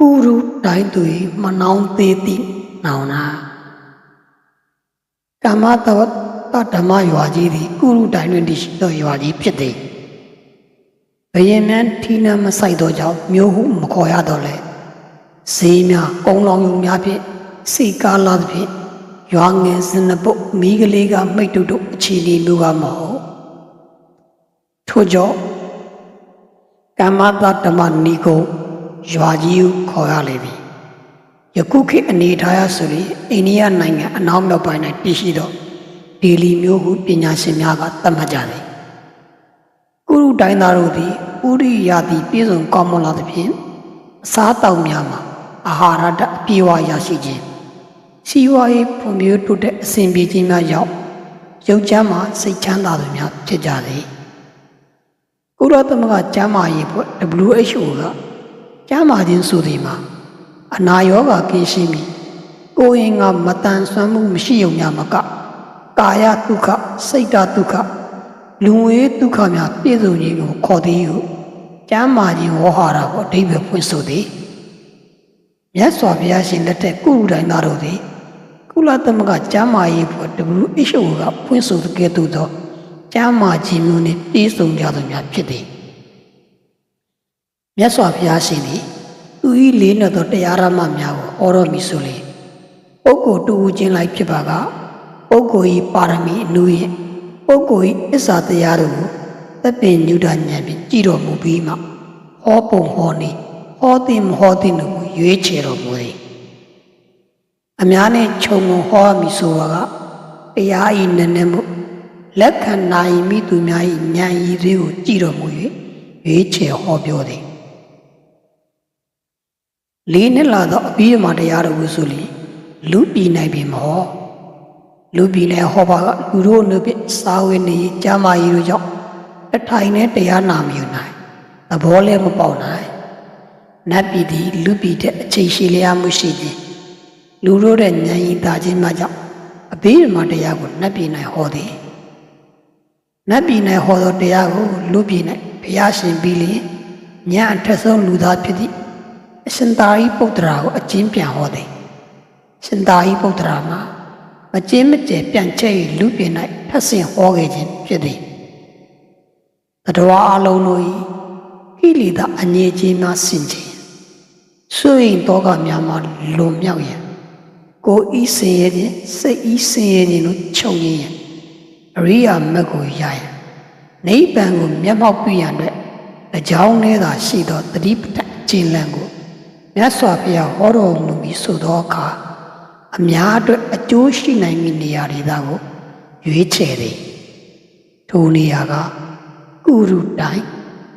ကုရုတိုင်းသူ၏မနောင်သေးသည့်နောင်နာကမ္မတဝတ္တဓမ္မရွာကြီးသည်ကုရုတိုင်းတွင်တည်ရှိသောရွာကြီးဖြစ်သည်ဘယင်မြန်ထီးနှံမဆိုင်သောကြောင့်မျိုးဟုမခေါ်ရတော့လဲဈေးများကုန်းလောင်ယုံများဖြင့်စိတ်ကားလာသဖြင့်ရွာငယ်စနပုတ်မိကလေးကမိတ်တုတ်တို့အခြေအနေမျိုးကမဟုတ်ထို့ကြောင့်ကမ္မတဓမ္မနီကို ရွာကြီးကိုခေါ်ရလေပြီယခုခေတ်အနေထားရဆိုရင်အိန္ဒိယနိုင်ငံအနောက်မြောက်ပိုင်း၌တည်ရှိသောဒေလီမျိုးဟုပညာရှင်များကသတ်မှတ်ကြသည်ကုရုတိုင်းသားတို့သည်ဥရိယာတိပြည်စုံကောင်းမွန်လာသဖြင့်အစားတောက်များမှာအာဟာရဓာတ်အပြည့်အဝရရှိခြင်းစီးပွားရေးဖွံ့ဖြိုးတိုးတက်အဆင်ပြေခြင်းများကြောင့်ရုပ်ချမ်းမှာစိတ်ချမ်းသာသူများဖြစ်ကြသည်ကုလသမဂ္ဂကျန်းမာရေးဖွဲ့ WHO က ကျန်းမာခြင်းဆိုသည်မှာအနာရောဂါကင်းရှင်းပြီးကိုယ်ရင်ကမတန်ဆွမ်းမှုမရှိုံများမကကာယဒုက္ခစိတ်ဓာတ်ဒုက္ခလူငွေဒုက္ခများပြည့်စုံခြင်းကိုခေါ်သည်ဟုကျမ်းမာခြင်းဝေါဟာရကိုအဓိပ္ပာယ်ဖွင့်ဆိုသည်မြတ်စွာဘုရားရှင်လက်ထက်ကုလူတိုင်းသားတို့သည်ကုလသမဂ္ဂကျမ်းမာရေးဖွဲ့ WHO ကဖွင့်ဆိုတဲ့သို့သောကျမ်းမာခြင်းမျိုးနှင့်ပြည့်စုံကြသူများဖြစ်သည် မြတ်စွာဘုရားရှင်သည်သူ၏လေးနက်သောတရားရမများကိုဩတော်မူဆိုလေပုဂ္ဂိုလ်တူဦးချင်းလိုက်ဖြစ်ပါကပုဂ္ဂိုလ်၏ပါရမီအနု၏ပုဂ္ဂိုလ်၏အစ္စာတရားတို့ကိုသက်ပင်ညုဒဉာဏ်ဖြင့်ကြည်တော်မူပြီးမှဟောပုံဟောနည်းဟောသည်မဟောသည်တို့ကိုရွေးချယ်တော်မူသည်အများနဲ့ခြုံငုံဟောမည်ဆိုပါကတရားဤနည်းနည်းမှုလက်ခံနိုင်မိသူများ၏ဉာဏ်ရည်သေးကိုကြည်တော်မူ၍ရွေးချယ်ဟောပြောသည် လေးနှစ်လာသောအပြီးအမှတရားတော်ကိုဆိုလျင်လူပြည်နိုင်ပြီမဟောလူပြည်နိုင်ဟောပါကလူတို့နှုတ်ဖြင့်စာဝေနေကျမ်းမာရေးတို့ကြောင့်အထိုင်နဲ့တရားနာမယူနိုင်သဘောလည်းမပေါက်နိုင်နတ်ပြည်သည်လူပြည်တဲ့အခြေရှိလျားမှုရှိခြင်းလူတို့တဲ့ဉာဏ်ရည်သာခြင်းမှကြောင့်အပြီးအမှတရားကိုနတ်ပြည်နိုင်ဟောသည်နတ်ပြည်၌ဟောသောတရားကိုလူပြည်၌ဘုရားရှင်ပြီးလျင်ညာအထက်ဆုံးလူသားဖြစ်သည့် အရှင်သာရိပုတ္တရာကိုအကျဉ်းပြန်ဟောသည်ရှင်သာရိပုတ္တရာမှာမကျင်းမကျဲပြန်ချဲ့၍လူပြည်၌ထပ်ဆင့်ဟောခဲ့ခြင်းဖြစ်သည်တတဝါအလုံးတို့၏ဟိလိတာအငြိချင်းများဆင်ခြင်းဆွေရင်တောကများမှလွန်မြောက်ရန်ကိုယ်ဤစင်ရဲ့ခြင်းစိတ်ဤစင်ရဲ့ခြင်းတို့ချုပ်ရင်းရန်အရိယာမက်ကိုရရင်နိဗ္ဗာန်ကိုမျက်မှောက်ပြုရန်အတွက်အကြောင်းနဲ့သာရှိသောတတိပဋ္ဌာန်ကျင့်လန့်ကို မြတ်စွာဘုရားဟောတော်မူပြီးဆိုသောအခါအများအတွက်အကျိုးရှိနိုင်မည့်နေရာတွေသာကိုရွေးချယ်သည်ထိုနေရာကကုရုတိုင်း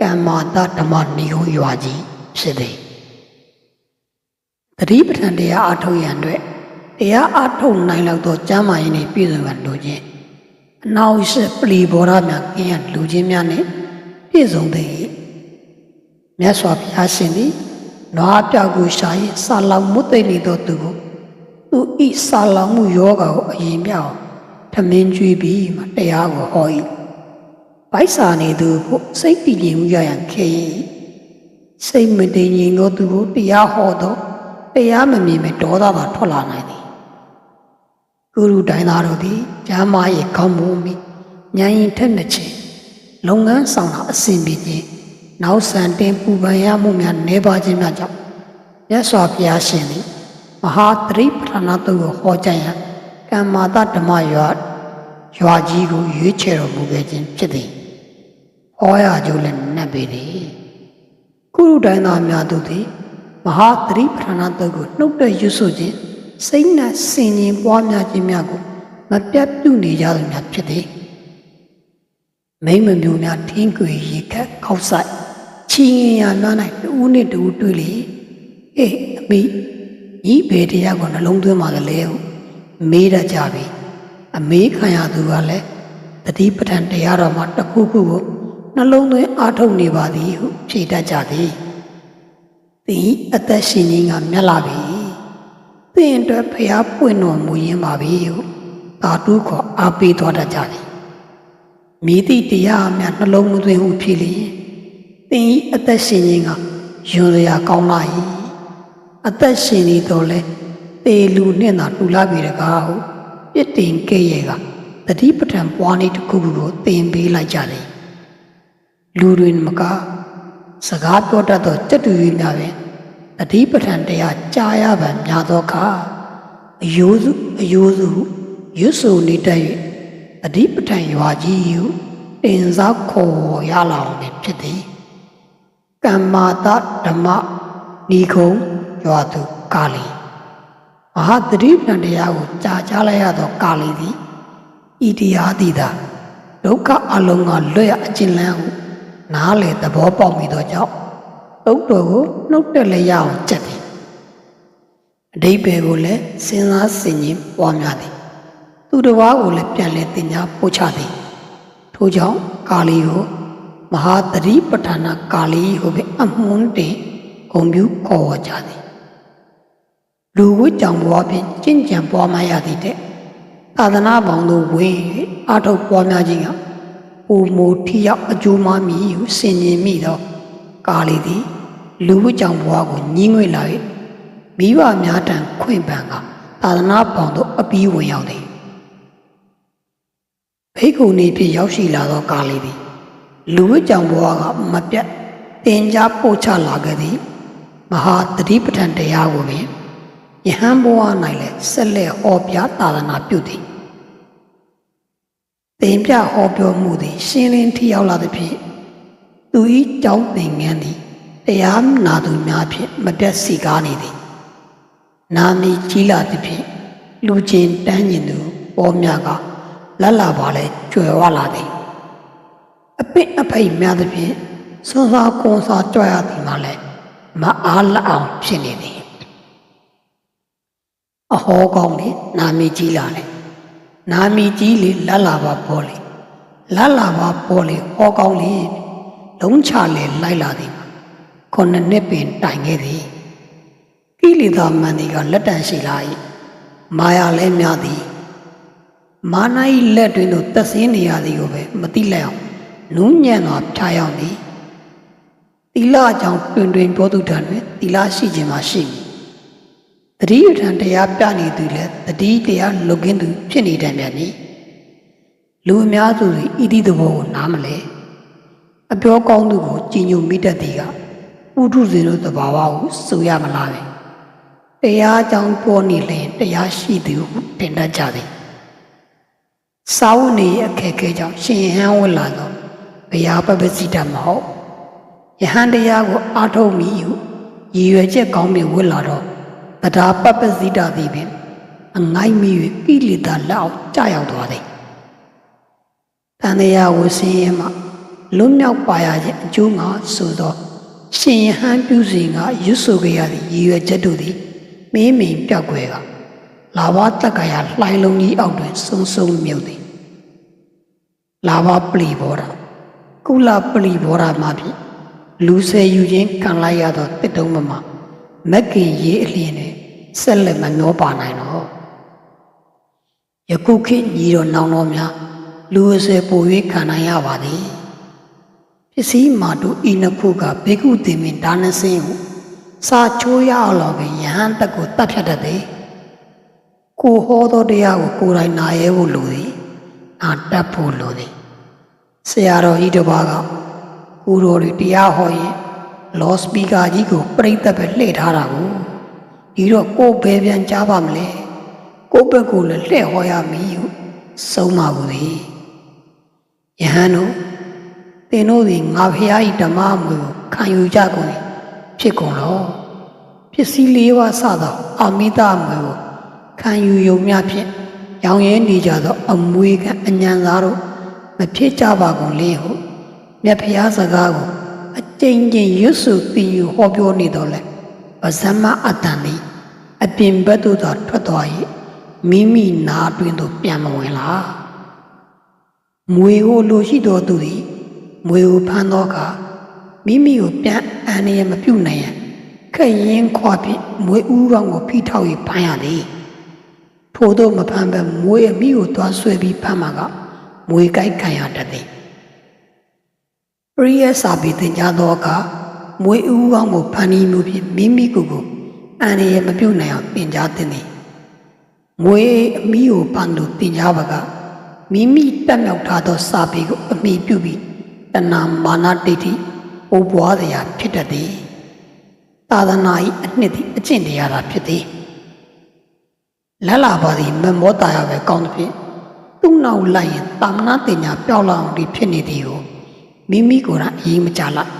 ကမ္မာတဓမ္မနိယုံရွာကြီးဖြစ်သည်တတိပဋ္ဌာန်တရားအထုတ်ရန်အတွက်တရားအထုတ်နိုင်လောက်သောကျမ်းမာရေးနှင့်ပြည့်စုံရန်လိုခြင်းအနောက်ရှိပလီဘောရများကင်းရလူချင်းများနဲ့ပြည့်စုံသည်မြတ်စွာဘုရားရှင်သည် နွားပြောက်ကိုရှာ၍စာလောင်မွတ်သိမ့်နေသောသူကိုသူဤစာလောင်မှုယောဂါကိုအရင်မြောက်ထမင်းကျွေးပြီးမှတရားကိုဟော၏ဗိုက်စာနေသူဖို့စိတ်တည်ငြိမ်မှုရရန်ခေ၏စိတ်မတည်ငြိမ်သောသူကိုတရားဟောသောတရားမမြင်မဲ့ဒေါသသာထွက်လာနိုင်သည်ကုရုတိုင်းသားတို့သည်ကျမ်းမာရေးကောင်းမှုမိဉာဏ်ရင်ထက်နှစ်ချင်းလုပ်ငန်းဆောင်တာအဆင်ပြေခြင်း နောက်ဆန်တင်ပူပန်ရမှုများနေပါခြင်းများကြောင့်မြတ်စွာဘုရားရှင်သည်မဟာသရိပဋ္ဌာနာတုကိုဟောကြားရန်ကမ္မာတဓမ္မရွာရွာကြီးကိုရွေးချယ်တော်မူခဲ့ခြင်းဖြစ်သည်ဟောရကြိုးလည်းနတ်ပေသည်ကုရုတိုင်းသားများတို့သည်မဟာသရိပဋ္ဌာနာတုကိုနှုတ်တဲ့ရွတ်ဆိုခြင်းစိတ်နဲ့စင်ရင်ပွားများခြင်းများကိုမပြတ်ပြုနေကြသူများဖြစ်သည်မိမ့်မမျိုးများထင်းကြွေရေခက်ခောက်ဆိုင် ချီငင်ရများ၌တူးနဲ့တူးတွေ့လေအေးအမေဤဘေတရားကိုနှလုံးသွင်းပါကလေးဟုမေးရကြပြီအမေးခံရသူကလည်းတတိပဋ္ဌာန်တရားတော်မှာတစ်ခုခုကိုနှလုံးသွင်းအားထုတ်နေပါသည်ဟုဖြေတတ်ကြသည်သည်အသက်ရှင်ခြင်းကမြတ်လာပြီသင်အတွက်ဖျားပွင့်တော်မူရင်းပါပြီဟုသာတုခေါ်အားပေးတော်တတ်ကြသည်မိသည့်တရားအများနှလုံးမသွင်းဟုဖြစ်လျင် သင်ဤအသက်ရှင်ခြင်းကယွန်စရာကောင်းလာ၏အသက်ရှင်နေတော့လဲတေလူနဲ့သာတူလာပြီတကားဟုပြစ်တင်ခဲ့ရဲ့ကတတိပဋ္ဌာန်ပွားနေတစ်ခုခုကိုသင်ပေးလိုက်ကြတယ်လူတွေမကစကားပြောတတ်သောကြက်တူကြီးများပင်တတိပဋ္ဌာန်တရားကြားရပံများသောအခါအယိုးစုအယိုးစုရွတ်ဆိုနေတတ်၍တတိပဋ္ဌာန်ရွာကြီးဟုတင်စားခေါ်ရလာအောင်ပင်ဖြစ်သည် ကမ္မာတဓမ္မဤခုံရွာသူကာလီမဟာသတိပ္ပံတရားကိုကြာကြားလိုက်ရသောကာလီသည်ဤတရားသည်သာဒုက္ခအလုံးကလွတ်ရအကျဉ်းလန်းဟုနားလေသဘောပေါက်မိသောကြောင့်တုတ်တော်ကိုနှုတ်တက်လည်းရအောင်ကြက်သည်အဓိပ္ပာယ်ကိုလည်းစဉ်းစားဆင်ခြင်ပွားများသည်သူတစ်ပါးကိုလည်းပြန်လဲတင်ညာပို့ချသည်ထို့ကြောင့်ကာလီကို မဟာတတိပဋ္ဌာနာကာလီဟုပဲအမွန်းတင်ဂုံပြူခေါ်ဝကြသည်လူဝတ်ကြောင့်ဘဝဖြင့်ကျင့်ကြံပွားများရသည်တဲ့သာသနာပေါင်းသို့ဝင်၍အထောက်ပွားများခြင်းကပူမိုထီရောက်အကျိုးမမီဟုဆင်ញင်မိသောကာလီသည်လူဝတ်ကြောင့်ဘဝကိုညှင်းငွေလာ၍မိဘများတံခွင့်ပန်ကသာသနာပေါင်းသို့အပီးဝင်ရောက်သည်ဘိက္ခုနီဖြစ်ရောက်ရှိလာသောကာလီသည် လူဝိကြောင်ဘဝကမပြတ်တင် जा ပို့ချလာခဲ့သည်မဟာတတိပဋ္ဌာန်တရားကိုပင်ယဟန်ဘဝ၌လည်းဆက်လက်ဟောပြသာသနာပြုသည်သင်ပြဟောပြောမှုသည် ရှင်းလင်းထီရောက်လာသဖြင့်သူ၏ကြောင်းသင်ငန်းသည်တရားနာသူများဖြင့်မပြတ်စီကားနေသည်နာမည်ကြီးလာသဖြင့်လူချင်းတန်းကျင်သူပေါ်များကလတ်လာပါလဲကျွယ်ဝလာသည် အပင့်အဖိတ်များသဖြင့်စွန်စားကွန်စားကြွရသည်မှာလည်းမအားလအောင်ဖြစ်နေသည်အဟောကောင်းလေနာမည်ကြီးလာလေနာမည်ကြီးလေလတ်လာပါပေါ်လေလတ်လာပါပေါ်လေဟောကောင်းလေလုံးချလေလိုက်လာသည်မှာခုနှစ်နှစ်ပင်တိုင်ခဲ့သည်ကိလေသာမန်ဒီကလက်တန်ရှိလာ၏မာယာလည်းများသည်မာန၏လက်တွင်သို့တက်ဆင်းနေရသည်ကိုပဲမသိလိုက်အောင် နူးညံ့စွာဖြားရောက်သည်သီလအကြောင်းတွင်တွင်ပြောသူတံတွင်သီလရှိခြင်းမှရှိမည်တတိယထံတရားပြနေသူလည်းတတိတရားလုကင်းသူဖြစ်နေတယ်မြတ်နီလူအများစုသည်ဣတိသဘောကိုနားမလဲအပြောကောင်းသူကိုကြည်ညိုမိတတ်သည်ကပုထုဇဉ်တို့သဘာဝကိုဆိုရမလားပဲတရားအကြောင်းပြောနေလျင်တရားရှိသူဟုတင်တတ်ကြသည်စာဝတ်နေရအခက်အခဲကြောင့်ရှင်ယဟန်ဝတ်လာတော့ ဘုရားပပစီတမဟုတ်ယဟန်တရားကိုအာထုတ်မိဟုရည်ရွယ်ချက်ကောင်းပြီးဝတ်လာတော့တရားပပစီတသည်ပင်အငိုက်မိ၍ကိလေသာလက်အောက်ကျရောက်သွားသည်တန်တရားကိုဆင်းရဲမှလွတ်မြောက်ပါရခြင်းအကျိုးငါဆိုသောရှင်ယဟန်ပြုစဉ်ကရွတ်ဆိုကြရသည့်ရည်ရွယ်ချက်တို့သည်မင်းမင်ပြောက်ွယ်ကလာဘတက္ကရာလှိုင်းလုံးကြီးအောက်တွင် ဆုံဆုံမြုပ်သည်လာဘပလီဘောရာ ကုလပလီဘောရာမှာဖြင့်လူဆယ်ယူခြင်းခံလိုက်ရသောတစ်တုံးမမမက်ကင်ရေးအလျင်တွင်ဆက်လက်မနှောပါနိုင်တော့ယခုခေတ်ညီတော်နောင်တော်များလူအဆွေပို၍ခံနိုင်ရပါသည်ပစ္စည်းမာတို့ဤနှစ်ခုကဘေကုတင်မင်ဒါနစင်းဟုစာချိုးရအောင်လို့ပင်ယဟန်တက်ကိုတတ်ဖြတ်တတ်သည်ကိုဟောသောတရားကိုကိုယ်တိုင်နာရဲဖို့လိုသည်နာတတ်ဖို့လိုသည် ဆရာတော်ဤတစ်ပါးကကိုတော်တွေတရားဟောရင်လောစပီကာကြီးကိုပြိသက်ပဲလှည့်ထားတာကိုဒီတော့ကိုယ်ပဲပြန်ကြားပါမလဲကိုယ့်ဘက်ကိုလည်းလှည့်ဟောရမည်ဟုဆုံးပါဘူးလေယဟန်တို့သင်တို့သည်ငါဖျားဤဓမ္မအမွေကိုခံယူကြကုန်၏ဖြစ်ကုန်တော့ပစ္စည်းလေးပါးစသောအာမိတအမွေကိုခံယူယုံများဖြင့်ရောင်ရဲနေကြသောအမွေကအညံသားတို့ မဖြစ်ကြပါကုန်လေဟုမြတ်ဖျားစကားကိုအကျဉ်းချင်းရွတ်ဆိုသိယူဟောပြောနေတော့လဲဗဇမအတ္တန်သည်အပြင်ဘက်သို့သာထွက်သွား၏မိမိနာအတွင်းသို့ပြန်မဝင်လားမွေကိုလိုရှိတော်သူသည်မွေကိုဖမ်းသောအခါမိမိကိုပြန်အန်ရမပြုတ်နိုင်ရန်ခက်ရင်ခွာဖြင့်မွေဥကောင်ကိုဖိထောက်၍ဖမ်းရသည်ထို့သောမဖမ်းဘဲမွေအမိကိုသွားဆွဲပြီးဖမ်းမှာက မွေကြိုက်ခံရတတ်သည်ပရိယစာပေသင်ကြားသောအခါမွေဥကောင်ကိုဖမ်းဤမှုဖြင့်မိမိကိုယ်ကိုအန်ရမပြုတ်နိုင်အောင်တင် जा တင်သည်ငွေအမီကိုပန်းလို့တင် जा ပါကမိမိတက်မြောက်ထားသောစာပေကိုအမိပြုပြီးတဏမာနဒိဋ္ဌိအိုးပွားစရာဖြစ်တတ်သည်သာသနာ၏အနှစ်သည်အကျင့်တရားသာဖြစ်သည်လက်လာပါသည်မမောတာရပဲကောင်းသဖြင့် သူ့နောက်လိုက်ရင်တာမနာတင်ညာပျောက်လာအောင်ဒီဖြစ်နေသည်ကိုမိမိကိုယ်တိုင်အရေးမကြလိုက်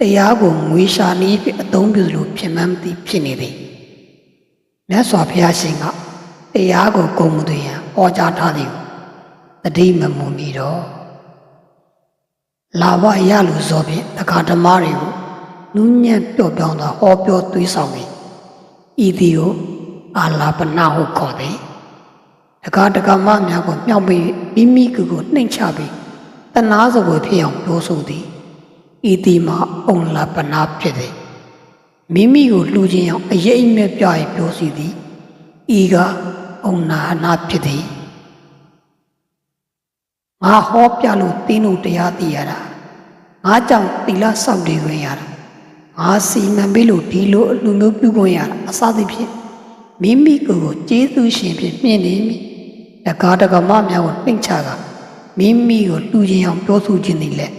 တရားကိုငွေရှာနည်းဖြင့်အသုံးပြုလို့ဖြစ်မှန်းမသိဖြစ်နေသည်မြတ်စွာဘုရားရှင်ကတရားကိုဂုံမသွေရန်ဟောကြားထားသည်ကိုတတိမမွန်ပြီးတော့လာဘရလူဇောဖြင့်တက္ကဓမ္မတွေကိုနူးညံ့ပျော့ပြောင်းသောဟောပြောသွေးဆောင်သည်ဤသည်ကိုအာလာပနာဟုခေါ်သည် တက္ကတက္ကမများကိုမြောက်ပြီးမိမိကိုယ်ကိုနှိမ်ချပြီးတနာစပွဲဖြစ်အောင်ပြောဆိုသည်ဤတိမအုံလပနာဖြစ်သည်မိမိကိုလှူခြင်းအောင်အရေးအမြဲပြရပြောစီသည်ဤကအုံနာနာဖြစ်သည်ငါဟောပြလို့တင်းတို့တရားသိရတာငါကြောင့်သီလစောင့်တည်ခွင့်ရတာငါစီမံပေးလို့ဒီလိုအလူမျိုးပြုခွင့်ရတာအစသည်ဖြင့်မိမိကိုယ်ကိုကျေးဇူးရှင်ဖြင့်မြင့်နေမိ တကားတကမများကိုနှိမ့်ချကမိမိကိုလှူခြင်းအောင်ပြောဆိုခြင်းသည်လည်း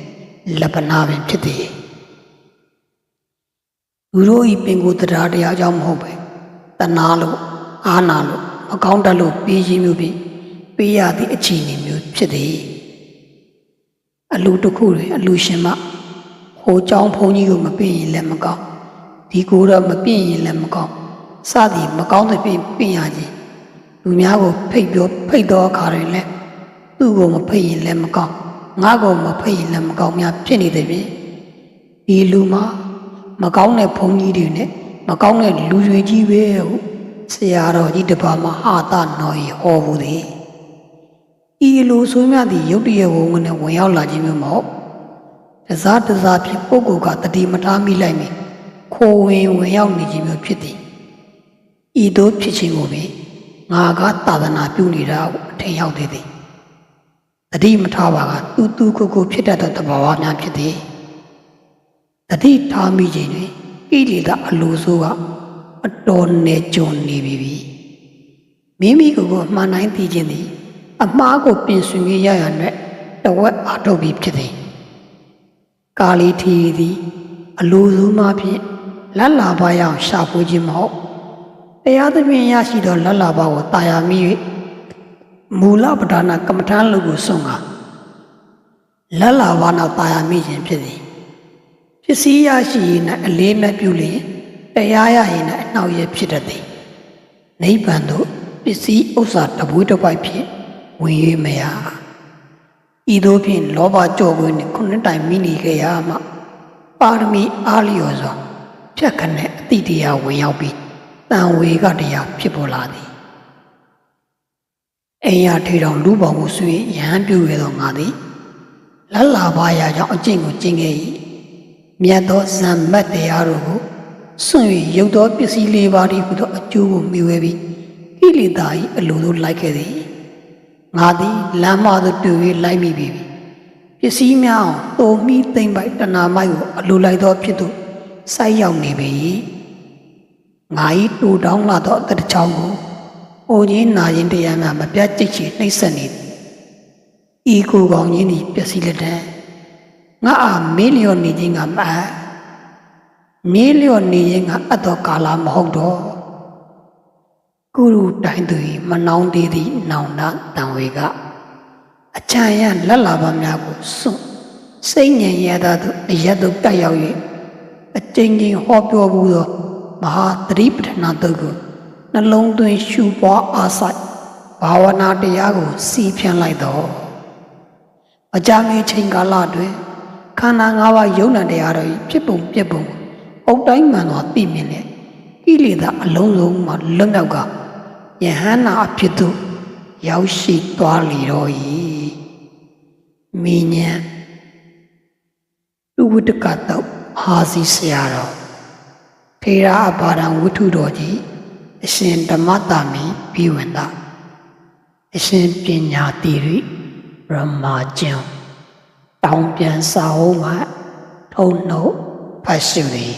လပနာပင်ဖြစ်သည်လူတို့ဤပင်ကိုယ်တရားတရားကြောင့်မဟုတ်ပဲတနာလို့အာနာလို့မကောင်းတတ်လို့ပေးခြင်းမျိုးဖြင့်ပေးရသည့်အခြေအနေမျိုးဖြစ်သည်အလူတစ်ခုတွင်အလူရှင်မဟိုเจ้าဘုန်းကြီးကိုမပေးရင်လည်းမကောင်းဒီကိုယ်တော့မပြင့်ရင်လည်းမကောင်းစသည်မကောင်းတဲ့ပြင်ပြင်ရခြင်း လူများကိုဖိတ်ပြောဖိတ်တော်အခါတွင်လည်းသူ့ကိုမဖိတ်ရင်လည်းမကောင်းငါ့ကိုမဖိတ်ရင်လည်းမကောင်းများဖြစ်နေတယ်ပြင်ဒီလူမှာမကောင်းတဲ့ဘုန်းကြီးတွေနဲ့မကောင်းတဲ့လူတွေကြီးပဲဟုဆရာတော်ကြီးတစ်ပါးမှာဟာတာနော်ရီဟောဘူးသည်ဤလိုဆိုမြသည်ရုတ်တရက်ဝုံဝင်နဲ့ဝင်ရောက်လာခြင်းမျိုးမဟုတ်တစားတစားဖြင့်ပုဂ္ဂိုလ်ကတတိမထားမိလိုက်မည်ခိုးဝင်ဝင်ရောက်နေခြင်းမျိုးဖြစ်သည်ဤသို့ဖြစ်ခြင်းကိုပင် ငါကသာသနာပြုနေတာကိုအထင်ရောက်သေးသည်တတိမထားပါကတူတူကိုကိုဖြစ်တတ်သောတဘာဝများဖြစ်သည်တတိထားမိခြင်းတွင်ကိလေသာအလိုဆိုးကအတော်နဲ့ကြုံနေပြီမိမိကိုယ်ကိုအမှန်တိုင်းသိခြင်းသည် အမှားကိုပြင်ဆင်ရရနဲ့တဝက်အားထုတ်ပြီးဖြစ်သည်ကာလီထီသည် အလိုဆိုးမှဖြင့်လက်လာပါရအောင်ရှာဖွေခြင်းမဟုတ် တရားသဖြင့်ရရှိသောလက်လာပါကိုတာယာမိ၍မူလပဒါနာကမ္မထာလူကိုဆုံးကလက်လာပါနောက်တာယာမိခြင်းဖြစ်သည်ပစ္စည်းရရှိရင်နဲ့အလေးမဲ့ပြုလျင်တရားရရင်နဲ့အနှောက်ရဖြစ်တတ်သည်နိဗ္ဗာန်သို့ပစ္စည်းဥစ္စာတပွေးတစ်ပိုက်ဖြင့်ဝင်၍မရဤသို့ဖြင့်လောဘကြော့ကွင်းနှင့်ခုနှစ်တိုင်မိနေခဲ့ရမှပါရမီအားလျော်စွာဖြတ်ခနဲ့အတိတရားဝင်ရောက်ပြီး တန်ဝေကတရားဖြစ်ပေါ်လာသည်အိမ်ရထေတော်လူပေါင်းကိုဆွေရဟန်းပြုခဲ့သောငါသည်လလဘာယာကြောင့်အကျင့်ကိုကျင့်ခဲ့၏မြတ်သောဇံမတ်တရားတို့ကိုစွန့်၍ရုပ်သောပစ္စည်းလေးပါးဒီဟုသောအကျိုးကိုမြှဝဲပြီးကိလေသာ၏အလိုသို့လိုက်ခဲ့သည်ငါသည်လမ်းမသို့တွေ့၍လိုက်မိပြီပစ္စည်းများအောင်တိုမိသိမ့်ပိုက်တဏမိုက်ကိုအလိုလိုက်သောဖြစ်သို့စိုက်ရောက်နေပြီ ငါ၏တူတောင်းလာသောအတ္တချောင်းကိုအိုကြီးနာရင်တရားများမပြတ်ကြိတ်ချီနှိမ့်ဆက်နေသည်ဤကိုယ်ကောင်းကြီးသည်ပျက်စီးလက်တံငါအားမေးလျော်နေခြင်းကမအပ်မေးလျော်နေခြင်းကအပ်သောကာလမဟုတ်တော့ကုရုတိုင်းသူ၏မနှောင်းသေးသည့်နောင်နာတံဝေကအချမ်းရလက်လာပါများကိုစွန့်စိတ်ညံရတာသို့အရက်သို့တက်ရောက်၍အကျဉ်းချင်းဟောပြောမှုသော မဟာသတိပဋ္ဌာန်တုတ်ကိုနှလုံးသွင်းရှုပွားအားစိုက်ဘာဝနာတရားကို စီးဖြန့်လိုက်တော့အကြမ်းငယ်ချိန်ကာလတွင်ခန္ဓာ၅ပါးယုံနာတရားတို့ဖြစ်ပုံပြက်ပုံအုတ်တိုင်းမှန်သောသိမြင်တဲ့ကိလေသာအလုံးစုံမှလွတ်မြောက်ကယဟန္တာအဖြစ်သို့ရောက်ရှိသွားလေတော့၏မိညာလူဝတ္တကတော့ဟာစီဆရာတော် ထေရအဘာဒံဝိထုတော်ကြီးအရှင်ဓမ္မတာမီပြီးဝင်တာအရှင်ပညာတိရိရမကျင်တောင်ပြန်စာအုပ်မှာထုံနှုတ်ဖတ်ရှုသည်